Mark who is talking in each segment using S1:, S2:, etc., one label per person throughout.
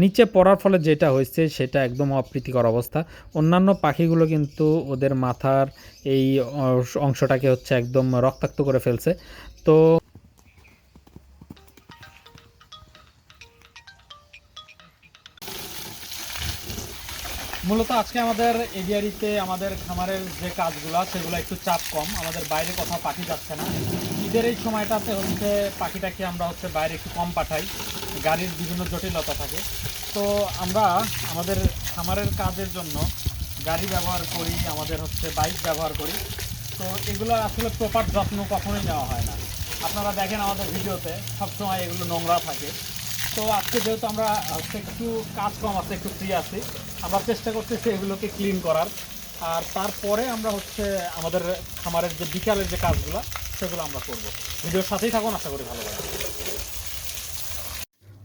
S1: নিচে পড়ার ফলে যেটা হয়েছে সেটা একদম অপ্রীতিকর অবস্থা। অন্যান্য পাখিগুলো কিন্তু ওদের মাথার এই অংশটাকে হচ্ছে একদম রক্তাক্ত করে ফেলছে। তো মূলত আজকে আমাদের এডিয়ারিতে আমাদের খামারের যে কাজগুলো, সেগুলো একটু চাপ কম। আমাদের বাইরে কোথাও পাখি যাচ্ছে না। ঈদের এই সময়টাতে হচ্ছে পাখিটাকে আমরা হচ্ছে বাইরে একটু কম পাঠাই। গাড়ির বিভিন্ন জটিলতা থাকে। তো আমরা আমাদের খামারের কাজের জন্য গাড়ি ব্যবহার করি, আমাদের হচ্ছে বাইক ব্যবহার করি। তো এগুলো আসলে প্রপার যত্ন কখনোই নেওয়া হয় না। আপনারা দেখেন আমাদের ভিডিওতে, সবসময় এগুলো নোংরা থাকে। তো আজকে যেহেতু আমরা, হচ্ছে একটু কাজ কম আছে, একটু ফ্রি আছি, আমরা চেষ্টা করতেছি এগুলোকে ক্লিন করার। আর তারপরে আমরা হচ্ছে আমাদের খামারের যে বিকালের যে কাজগুলো, সেগুলো আমরা করব। ভিডিওর সাথেই থাকুন, আশা করি ভালো লাগে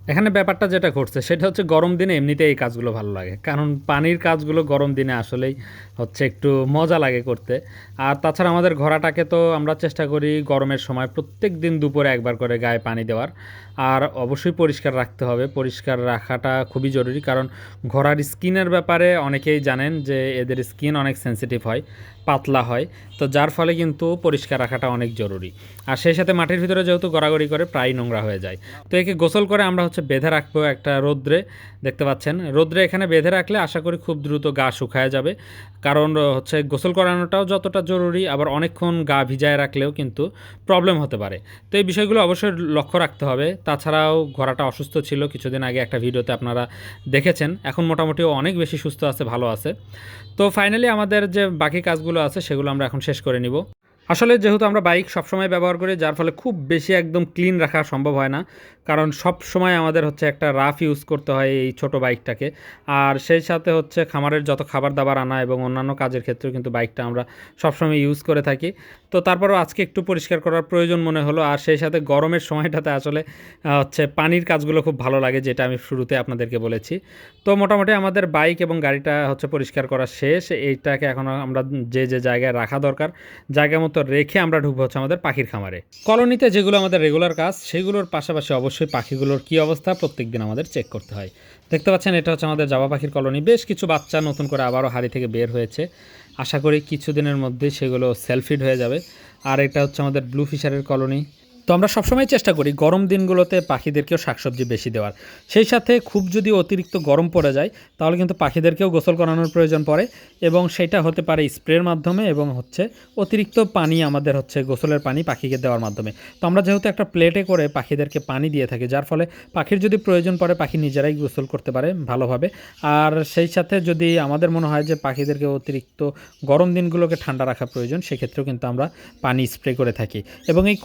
S1: এখানে ব্যাপারটা যেটা ঘটছে, সেটা হচ্ছে গরম দিনে এমনিতে এই কাজগুলো ভালো লাগে। কারণ পানির কাজগুলো গরম দিনে আসলেই হচ্ছে একটু মজা লাগে করতে। আর তাছাড়া আমাদের ঘোড়াটাকে তো আমরা চেষ্টা করি গরমের সময় প্রত্যেক দিন দুপুরে একবার করে গায়ে পানি দেওয়ার। আর অবশ্যই পরিষ্কার রাখতে হবে। পরিষ্কার রাখাটা খুবই জরুরি। কারণ ঘোড়ার স্কিনের ব্যাপারে অনেকেই জানেন যে এদের স্কিন অনেক সেন্সিটিভ হয়। পাতলা হয়, তো যার ফলে কিন্তু পরিষ্কার রাখাটা অনেক জরুরি। আর সেই সাথে মাটির ভিতরে যেহেতু গড়াগড়ি করে প্রায় নোংরা হয়ে যায়। তো একে গোসল করে আমরা হচ্ছে বেঁধে রাখব একটা রোদ্রে, দেখতে পাচ্ছেন? রোদ্রে এখানে বেঁধে রাখলে আশা করি খুব দ্রুত গা শুকায় যাবে। কারণ হচ্ছে গোসল করানোটাও যতটা জরুরি, আবার অনেকক্ষণ গা ভিজায় রাখলেও কিন্তু প্রবলেম হতে পারে। তো এই বিষয়গুলো অবশ্যই লক্ষ্য রাখতে হবে। তাছাড়াও ঘোড়াটা অসুস্থ ছিল, কিছুদিন আগে একটা ভিডিওতে আপনারা দেখেছেন। এখন মোটামুটি অনেক বেশি সুস্থ আছে, ভালো আছে। তো ফাইনালি আমাদের যে বাকি কাজগুলো আছে, সেগুলো আমরা এখন শেষ করে নিব। আসলে যেহেতু আমরা বাইক সবসময় ব্যবহার করি, যার ফলে খুব বেশি একদম ক্লিন রাখা সম্ভব হয় না। কারণ সব সময় আমাদের হচ্ছে একটা রাফ ইউজ করতে হয় এই ছোট বাইকটাকে আর সেই সাথে হচ্ছে খামারের যত খাবার দাবার আনা এবং অন্যান্য কাজের ক্ষেত্রেও কিন্তু বাইকটা আমরা সবসময় ইউজ করে থাকি। তো তারপরও আজকে একটু পরিষ্কার করার প্রয়োজন মনে হলো। আর সেই সাথে গরমের সময়টাতে আসলে হচ্ছে পানির কাজগুলো খুব ভালো লাগে, যেটা আমি শুরুতে আপনাদেরকে বলেছি। তো মোটামুটি আমাদের বাইক এবং গাড়িটা হচ্ছে পরিষ্কার করা শেষ। এইটাকে এখন আমরা যে যে জায়গায় রাখা দরকার, জায়গা মতো রেখে আমরা ঢুকবো হচ্ছে আমাদের পাখির খামারে। কলোনিতে যেগুলো আমাদের রেগুলার কাজ, সেগুলোর পাশাপাশি অবশ্যই পাখিগুলোর কি অবস্থা প্রত্যেক দিন আমাদের চেক করতে হয়। দেখতে পাচ্ছেন, এটা হচ্ছে আমাদের জাবা পাখির কলোনি। বেশ কিছু বাচ্চা নতুন করে আবারও হাড়ি থেকে বের হয়েছে। আশা করি কিছুদিনের মধ্যে সেগুলো সেলফিড হয়ে যাবে। আর এটা হচ্ছে আমাদের ব্লু ফিশারের কলোনি। তো আমরা সবসময় চেষ্টা করি গরম দিনগুলোতে পাখিদেরকেও শাকসবজি বেশি দেওয়ার। সেই সাথে খুব যদি অতিরিক্ত গরম পড়ে যায়, তাহলে কিন্তু পাখিদেরকেও গোসল করানোর প্রয়োজন পড়ে এবং সেটা হতে পারে স্প্রের মাধ্যমে এবং হচ্ছে অতিরিক্ত পানি আমাদের হচ্ছে গোসলের পানি পাখিকে দেওয়ার মাধ্যমে। তো আমরা যেহেতু একটা প্লেটে করে পাখিদেরকে পানি দিয়ে থাকি, যার ফলে পাখির যদি প্রয়োজন পড়ে, পাখি নিজেরাই গোসল করতে পারে ভালোভাবে। আর সেই সাথে যদি আমাদের মনে হয় যে পাখিদেরকে অতিরিক্ত গরম দিনগুলোকে ঠান্ডা রাখা প্রয়োজন, সেক্ষেত্রেও কিন্তু আমরা পানি স্প্রে করে থাকি। এবং এই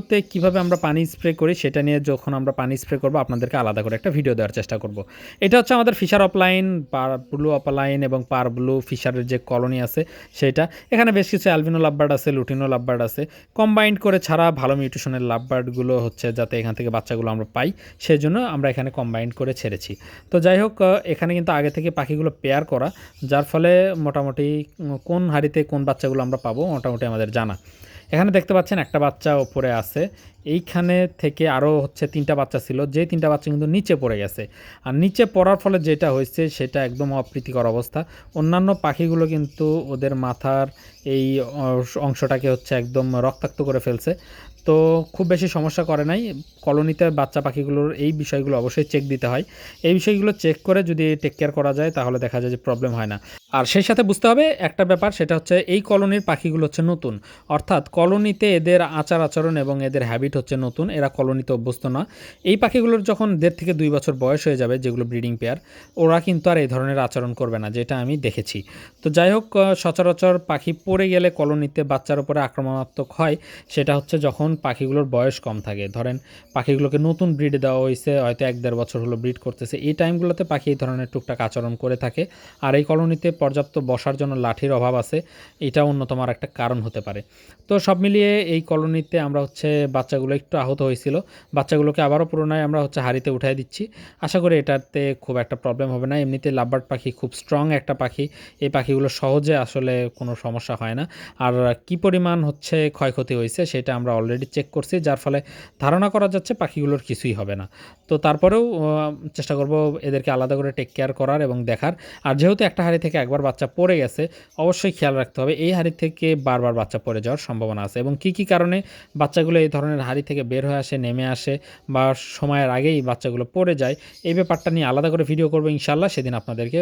S1: কলঙ্গিনীগুলোতে কীভাবে আমরা পানি স্প্রে করি সেটা নিয়ে যখন আমরা পানি স্প্রে করব, আপনাদেরকে আলাদা করে একটা ভিডিও দেওয়ার চেষ্টা করব। এটা হচ্ছে আমাদের fisher opaline parblue opaline এবং পার ব্লু ফিশারের যে কলোনি আছে সেটা। এখানে বেশ কিছু অ্যালবিনো লাভবার্ড আছে লুটিনো লাভবার্ড আছে। কম্বাইন্ড করে ছাড়া ভালো মিউটেশনের লাভবার্ডগুলো হচ্ছে যাতে এখান থেকে বাচ্চাগুলো আমরা পাই সেই জন্য আমরা এখানে কম্বাইন্ড করে ছেড়েছি। তো যাই হোক এখানে কিন্তু আগে থেকে পাখিগুলো পেয়ার করা, যার ফলে মোটামুটি কোন হাড়িতে কোন বাচ্চাগুলো আমরা পাবো মোটামুটি আমাদের জানা। এখানে দেখতে পাচ্ছেন একটা বাচ্চা ওপরে আছে। এইখানে থেকে আরও হচ্ছে তিনটা বাচ্চা ছিল। যে তিনটা বাচ্চা কিন্তু নিচে পড়ে গেছে। আর নিচে পড়ার ফলে যেটা হয়েছে সেটা একদম অপ্রীতিকর অবস্থা। অন্যান্য পাখিগুলো কিন্তু ওদের মাথার এই অংশটাকে হচ্ছে একদম রক্তাক্ত করে ফেলছে। তো খুব বেশি সমস্যা করে নাই। কলোনিতে বাচ্চা পাখিগুলোর এই বিষয়গুলো অবশ্যই চেক দিতে হয়। এই বিষয়গুলো চেক করে যদি টেক কেয়ার করা যায়, তাহলে দেখা যায় যে প্রবলেম হয় না। আর সেই সাথে বুঝতে হবে একটা ব্যাপার, সেটা হচ্ছে এই কলোনির পাখিগুলো হচ্ছে নতুন। অর্থাৎ কলোনিতে এদের আচার আচরণ এবং এদের হ্যাবিট হচ্ছে নতুন। এরা কলোনিতে অভ্যস্ত না। এই পাখিগুলোর যখন দেড় থেকে দুই বছর বয়স হয়ে যাবে, যেগুলো ব্রিডিং পেয়ার ওরা কিন্তু আর এই ধরনের আচরণ করবে না, যেটা আমি দেখেছি। তো যাই হোক সচরাচর পাখি পড়ে গেলে কলোনিতে বাচ্চার উপরে আক্রমণাত্মক হয়। সেটা হচ্ছে যখন পাখিগুলোর বয়স কম থাকে। ধরেন, পাখিগুলোকে নতুন ব্রিড দেওয়া হয়েছে, হয়তো এক দেড় বছর হলো ব্রিড করতেছে। এই টাইমগুলোতে পাখি এই ধরনের টুকটাক আচরণ করে থাকে। আর এই কলোনিতে পর্যাপ্ত বসার জন্য লাঠির অভাব আছে। এটা অন্যতম আর একটা কারণ হতে পারে। তো সব মিলিয়ে এই কলোনিতে আমরা হচ্ছে বাচ্চাগুলো একটু আহত হয়েছিল। বাচ্চাগুলোকে আবারও পুরোনায় আমরা হচ্ছে হাড়িতে উঠাই দিচ্ছি। আশা করি এটাতে খুব একটা প্রবলেম হবে না। এমনিতে লাভবার্ড পাখি খুব স্ট্রং একটা পাখি। এই পাখিগুলো সহজে আসলে কোনো সমস্যা হয় না। আর কি পরিমাণ হচ্ছে ক্ষয়ক্ষতি হয়েছে সেটা আমরা অলরেডি চেক করছি, যার ফলে ধারণা করা যাচ্ছে পাখিগুলোর কিছুই হবে না। তো তারপরেও চেষ্টা করব এদেরকে আলাদা করে টেক কেয়ার করার এবং দেখার। আর যেহেতু একটা হাড়ি থেকে একবার বাচ্চা পড়ে গেছে, অবশ্যই খেয়াল রাখতে হবে, এই হাড়ি থেকে বারবার বাচ্চা পড়ে যাওয়ার সম্ভাবনা আছে। এবং কী কী কারণে বাচ্চাগুলো এই ধরনের হাড়ি থেকে বের হয়ে আসে, নেমে আসে বা সময়ের আগেই বাচ্চাগুলো পড়ে যায়, এই ব্যাপারটা নিয়ে আলাদা করে ভিডিও করব ইনশাল্লাহ সেদিন আপনাদেরকে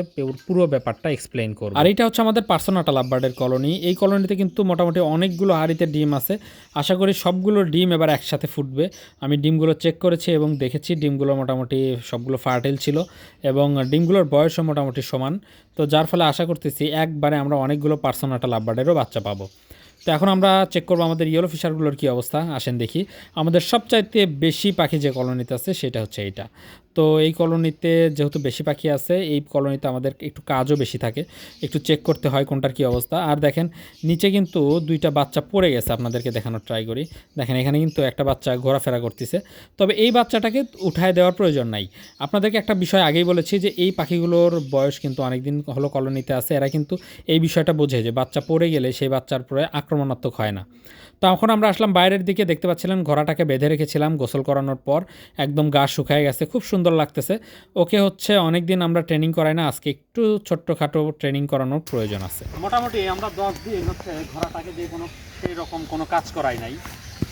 S1: পুরো ব্যাপারটা এক্সপ্লেইন করব। আর এটা হচ্ছে আমাদের পার্সোনাটা লাভবার্ডের কলোনি এই কলোনিতে কিন্তু মোটামুটি অনেকগুলো হাড়িতে ডিম আছে। আশা করি সবগুলো ডিম এবার একসাথে ফুটবে। আমি ডিমগুলো চেক করেছি এবং দেখেছি ডিমগুলো মোটামুটি সবগুলো ফার্টাইল ছিল এবং ডিমগুলোর বয়সও মোটামুটি সমান। তো যার ফলে আশা করতেছি একবারে আমরা অনেকগুলো পার্সোনাটা লাভবার্ডেরও বাচ্চা পাবো। তো এখন আমরা চেক করব আমাদের ইয়েলো ফিশারগুলোর কী অবস্থা, আসেন দেখি। আমাদের সবচাইতে বেশি পাখি যে কলোনিতে আছে সেটা হচ্ছে এইটা। তো এই কলোনিতে যেহেতু বেশি পাখি আছে, এই কলোনিতে আমাদের একটু কাজও বেশি থাকে। একটু চেক করতে হয় কোনটার কী অবস্থা। আর দেখেন, নিচে কিন্তু দুইটা বাচ্চা পড়ে গেছে আপনাদেরকে দেখানোর ট্রাই করি। দেখেন, এখানে কিন্তু একটা বাচ্চা ঘোরাফেরা করতেছে। তবে এই বাচ্চাটাকে উঠায় দেওয়ার প্রয়োজন নাই। আপনাদেরকে একটা বিষয় আগেই বলেছি যে, এই পাখিগুলোর বয়স কিন্তু অনেক দিন হলো কলোনিতে আছে। এরা কিন্তু এই বিষয়টা বোঝে যে, বাচ্চা পড়ে গেলে সেই বাচ্চার পরে আক্রমণাত্মক হয় না। তো এখন আমরা আসলাম বাইরের দিকে, দেখতে পাচ্ছিলেন ঘোড়াটাকে বেঁধে রেখেছিলাম গোসল করানোর পর। একদম গা শুকায় গেছে। খুব সুন্দর লাগতেছে। ওকে হচ্ছে অনেক দিন আমরা ট্রেনিং করাই না, আজকে একটু ছোট্টখাটো ট্রেনিং করানোর প্রয়োজন আছে। মোটামুটি আমরা দশ দিন হচ্ছে ঘোড়াটাকে দিয়ে কোনো সেই রকম কোনো কাজ করাই নাই।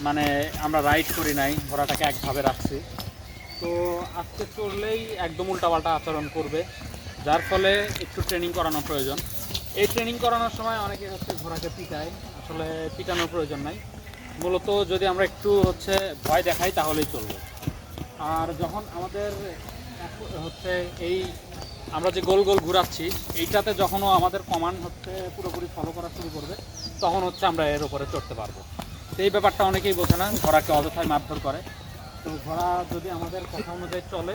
S1: মানে আমরা রাইড করি নাই, ঘোড়াটাকে একভাবে রাখছি। তো আজকে চললেই একদম উল্টাপাল্টা আচরণ করবে, যার ফলে একটু ট্রেনিং করানো প্রয়োজন। এই ট্রেনিং করানোর সময় অনেকে হচ্ছে ঘোড়াকে পিটায়, আসলে পিটানোর প্রয়োজন নাই। মূলত যদি আমরা একটু হচ্ছে ভয় দেখাই, তাহলেই চলবে। আর যখন আমাদের হচ্ছে এই আমরা যে গোল গোল ঘুরাচ্ছি, এইটাতে যখনও আমাদের কমান্ড হচ্ছে পুরোপুরি ফলো করা শুরু করবে, তখন হচ্ছে আমরা এর উপরে চড়তে পারব। এই ব্যাপারটা অনেকেই বোঝে না, ঘোড়াকে অযথায় মারধর করে। তো ঘোড়া যদি আমাদের কথা অনুযায়ী চলে,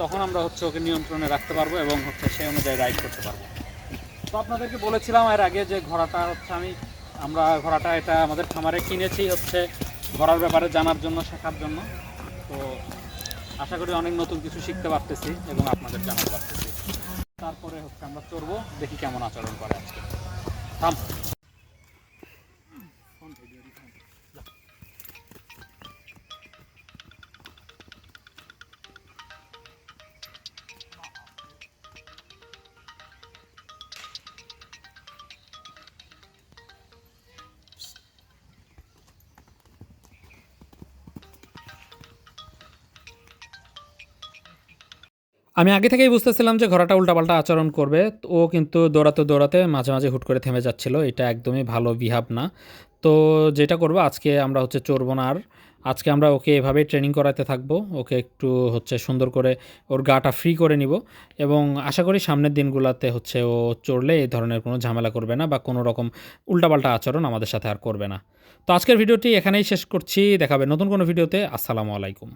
S1: তখন আমরা হচ্ছে ওকে নিয়ন্ত্রণে রাখতে পারব এবং হচ্ছে সেই অনুযায়ী রাইড করতে পারব। তো আপনাদেরকে বলেছিলাম এর আগে যে ঘোড়াটা হচ্ছে আমি, আমরা ঘোড়াটা এটা আমাদের খামারে কিনেছি হচ্ছে ঘোড়ার ব্যাপারে জানার জন্য, শেখার জন্য। তো আশা করি অনেক নতুন কিছু শিখতে পারতেছি এবং আপনাদের জানাতে পারতেছি। তারপরে হচ্ছে আমরা চড়বো, দেখি কেমন আচরণ করে আজকে। থাম। আমি আগে থেকেই বুঝতেছিলাম যে ঘোড়াটা উল্টাপাল্টা আচরণ করবে। ও কিন্তু দৌড়াতে দৌড়াতে মাঝে মাঝে হুট করে থেমে যাচ্ছিল। এটা একদমই ভালো বিহাব না। তো যেটা করব, আজকে আমরা হচ্ছে চড়বো না আর। আজকে আমরা ওকে এভাবেই ট্রেনিং করাতে থাকব। ওকে একটু হচ্ছে সুন্দর করে ওর গাটা ফ্রি করে নিব। এবং আশা করি সামনের দিনগুলোতে হচ্ছে ও চড়লে এই ধরনের কোনো ঝামেলা করবে না বা কোনো রকম উল্টাপাল্টা আচরণ আমাদের সাথে আর করবে না। তো আজকের ভিডিওটি এখানেই শেষ করছি। দেখাবে নতুন কোনো ভিডিওতে আসসালামু আলাইকুম।